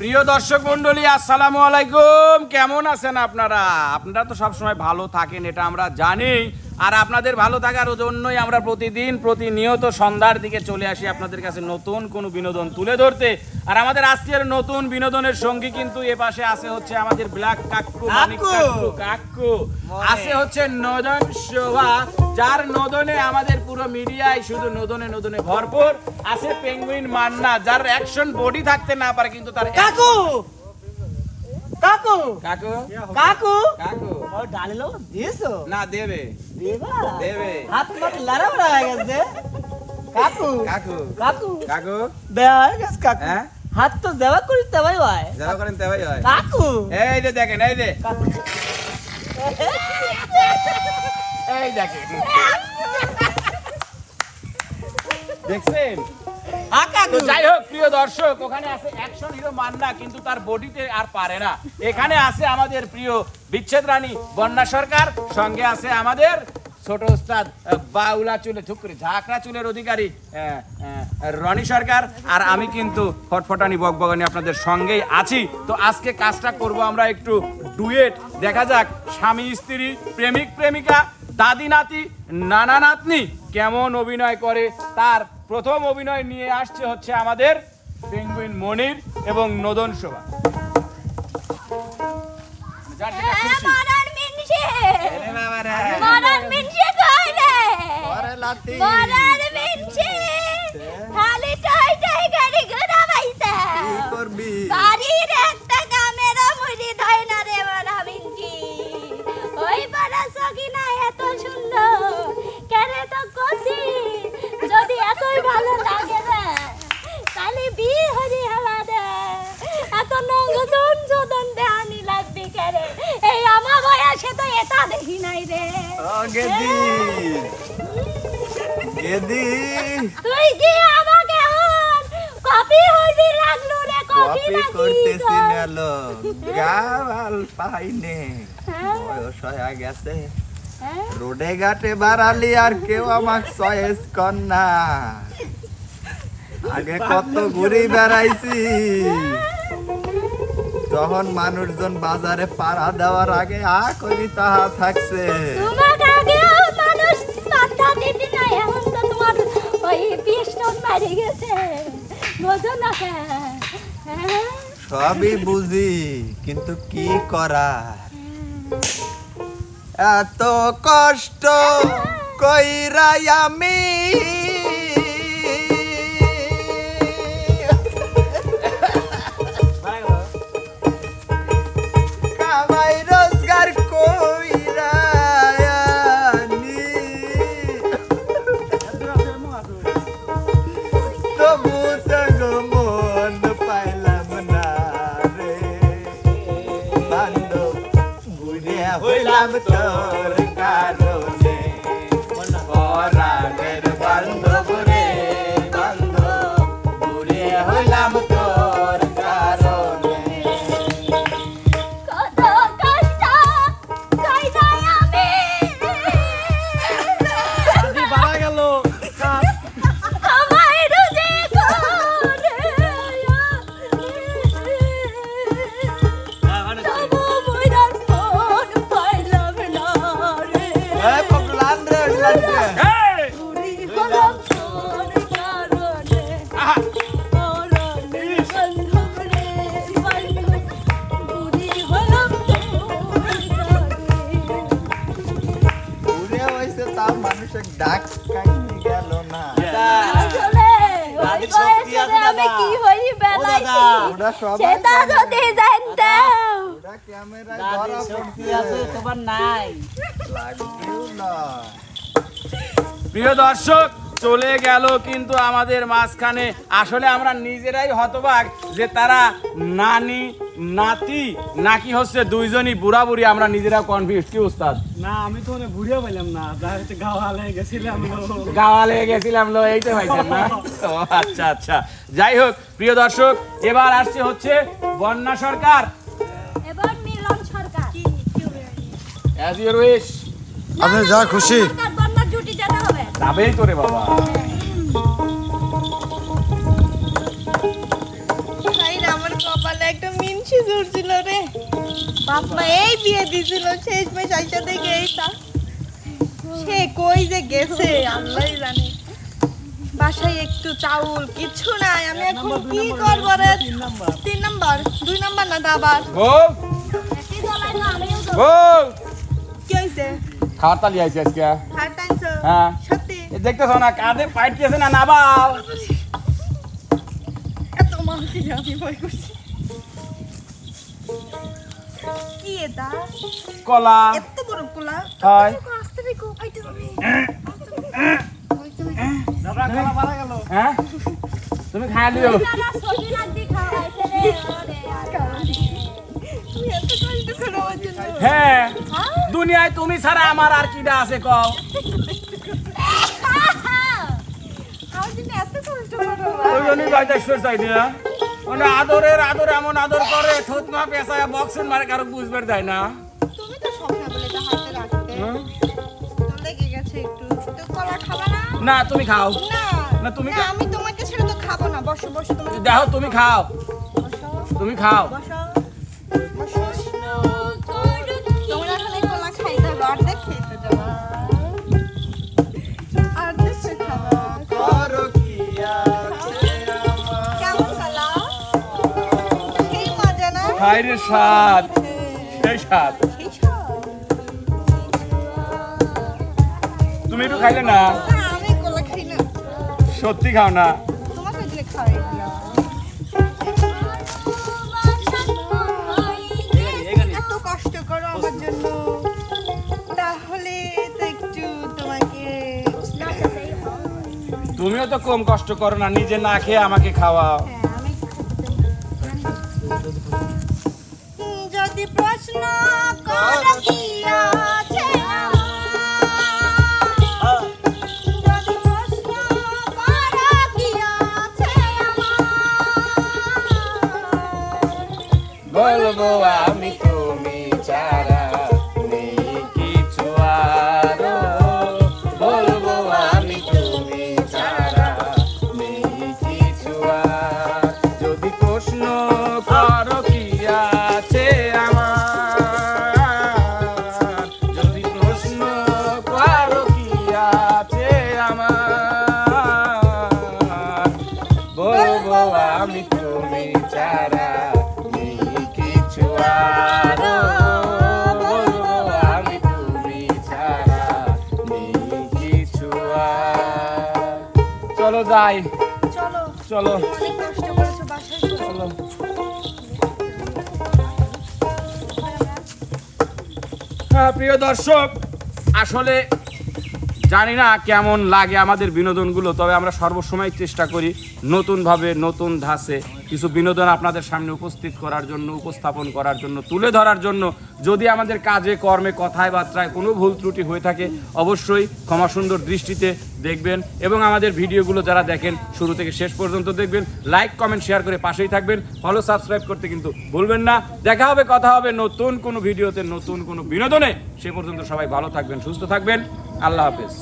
প্রিয় দর্শক মন্ডলী আসসালামু আলাইকুম। কেমন আছেন আপনারা? আপনারা তো সবসময় ভালো থাকেন, এটা আমরা জানি। আর আপনাদের ভালো থাকার জন্যই আমরা প্রতিদিন প্রতিনিয়ত সন্ধ্যার দিকে চলে আসি আপনাদের কাছে নতুন কোনো বিনোদন তুলে ধরতে। আর আমাদের আজকের নতুন বিনোদনের সঙ্গী কিন্তু এ পাশে আছে হচ্ছে আমাদের ব্ল্যাক কাকু। কাকু! কাকু আছে হচ্ছে নদন শোভা যার নদনে আমাদের পুরো মিডিয়ায় শুধু নদনে নদনে ভরপুর। আছে পেঙ্গুইন মান্না যার অ্যাকশন বডি থাকতে না পারে কিন্তু তার কাকু! কাকু? কাকু? কাকু। ও ডালিলো দিয়েছ? না দেবে। দেবা? দেবে। হাত মাত বড়া হয়ে গেছে। কাকু? কাকু। কাকু? কাকু? দেওয়া হয়ে গেছে কাকু। হ্যাঁ? হাত তো দেওয়া করি দেওয়াই হয়। যাওয়া করেন তে ভাই হয়। কাকু? এই যে দেখেন এই যে। এই দেখেন। দেখছেন? যাই হোক, প্রিয় দর্শক, ওখানে কিন্তু তার বডিতে আর পারে না। এখানে আছে আমাদের প্রিয় বিচ্ছেদ রানী বন্যা সরকার, সঙ্গে আছে আমাদের ছোট বাউলা চুলে চুলের অধিকারী রনি সরকার। আর আমি কিন্তু ফটফটানি বকবগানি আপনাদের সঙ্গেই আছি। তো আজকে কাজটা করব আমরা একটু ডুয়েট। দেখা যাক, স্বামী, স্ত্রী, প্রেমিক, প্রেমিকা, দাদি, নাতি, নানা নাতনি কেমন অভিনয় করে তার প্রথম অভিনয় নিয়ে আসছে হচ্ছে আমাদের পেঙ্গুইন মনির এবং নদন শোভা যার যেটা খুশি। মিনসে কইলে লাতি। মরার দেখি নাই রে। ও গেদি। গেদি। তুই কি আমাকে এখন কপি হইবি লাগল রে কপি কপি করতেছি? নেলো গাওয়াল পাইনে। হ্যাঁ? বয়স হয়ে গেছে। হ্যাঁ? রোডে ঘাটে বাড়ালি আর কেউ আমাক চয়েস কর না। আগে কত ঘুরি বেড়াইছি। তখন মানুষজন বাজারে পাড়া দেওয়ার আগে আ করি তাহা থাকছে। তোমাকে আগেও মানুষ পাত্তা না এখন তো তোমার ওই মারি গেছে। বোঝো না? সবই বুঝি কিন্তু কি করা এত কষ্ট কইরাই আমি। time to come. পড়ছে। তোমার নাই। লাগবেও না। প্রিয় দর্শক চলে গেল কিন্তু আমাদের মাঝখানে। আসলে আমরা নিজেরাই হতবাক যে তারা নানি নাতি নাকি হচ্ছে দুইজনই বুড়া বুড়ি আমরা নিজেরা কনফিউজ কি উস্তাদ? না আমি তো মানে বুড়িও পেলাম না ডাইরেক্ট গাওয়ালে গেছিলাম গাওয়ালে গেছিলাম লো এইটা পাইছেন না? আচ্ছা আচ্ছা। যাই হোক প্রিয় দর্শক এবার আসছে হচ্ছে বন্যা সরকার। এবার Milan Sarkar. As your wish আপনি যা খুশি। যাবেই তো রে বাবা আমার কপালে একটা মিনসি জুড়ছিল রে। বাপমা এই বিয়ে দিছিল শেষ মেশ আইসা দেখে এইটা। সে কই যে গেছে আল্লাহই জানে। বাসায় একটু চাউল কিছু নাই আমি এখন কি করব রে? তিন নাম্বার। দুই নাম্বার না দাবার? বউ। বউ। কি খাওয়ার তালি আইছে আজকে। হার হ্যাঁ। দেখতেছ না কাঁধে পাইট দিয়েছে না নাবাল? এত মাকে আমি ভয় করছি। কি এটা? কলা। এত বড় পোলা হয়। আস্তে রেখো ফাইটে যাবে হ্যাঁ? তুমি খাই দিও। দাদা খাওয়াইছে রে জন্য। হ্যাঁ। দুনিয়ায় তুমি ছাড়া আমার আর কিডা আছে কও আমার জন্য এত কষ্ট করো ওই জন্যই বাইতে চাই দিয়া মানে আদরের আদর এমন আদর করে থুতমা পেশায় বক্সিং মারে কারও বুঝবে দেয় না। তুমি তো স্বপ্ন বলে এটা হাতে রাখতে লেগে গেছে একটু। তো কলা খাবা না? না তুমি খাও। না। না, তুমি আমি তোমাকে ছেড়ে তো খাব না। বসো বসো তুমি দেখো তুমি খাও। তুমি খাও। বসো বসো। হাইরে স্বাদ সেই তুমি একটু খাইলে না? সত্যি খাও না? কষ্ট করো আমার জন্য তাহলে তো একটু তোমাকে তুমিও তো কম কষ্ট করো না নিজে না খেয়ে আমাকে খাওয়াও। প্রশ্ন চলো যাই। চলো। চলো। চলো। হ্যাঁ প্রিয় দর্শক আসলে জানি না কেমন লাগে আমাদের বিনোদনগুলো, তবে আমরা সর্বসময় চেষ্টা করি নতুনভাবে নতুন ধাঁচে কিছু বিনোদন আপনাদের সামনে উপস্থিত করার জন্য, উপস্থাপন করার জন্য, তুলে ধরার জন্য। যদি আমাদের কাজে, কর্মে কথায় বার্তায় কোনো ভুল ত্রুটি হয়ে থাকে, অবশ্যই ক্ষমা সুন্দর দৃষ্টিতে দেখবেন এবং আমাদের ভিডিওগুলো যারা দেখেন, শুরু থেকে শেষ পর্যন্ত দেখবেন। লাইক কমেন্ট শেয়ার করে পাশেই থাকবেন। ফলো সাবস্ক্রাইব করতে কিন্তু ভুলবেন না। দেখা হবে, কথা হবে নতুন কোনো ভিডিওতে, নতুন কোনো বিনোদনে। সে পর্যন্ত সবাই ভালো থাকবেন, সুস্থ থাকবেন। আল্লাহ হাফেজ।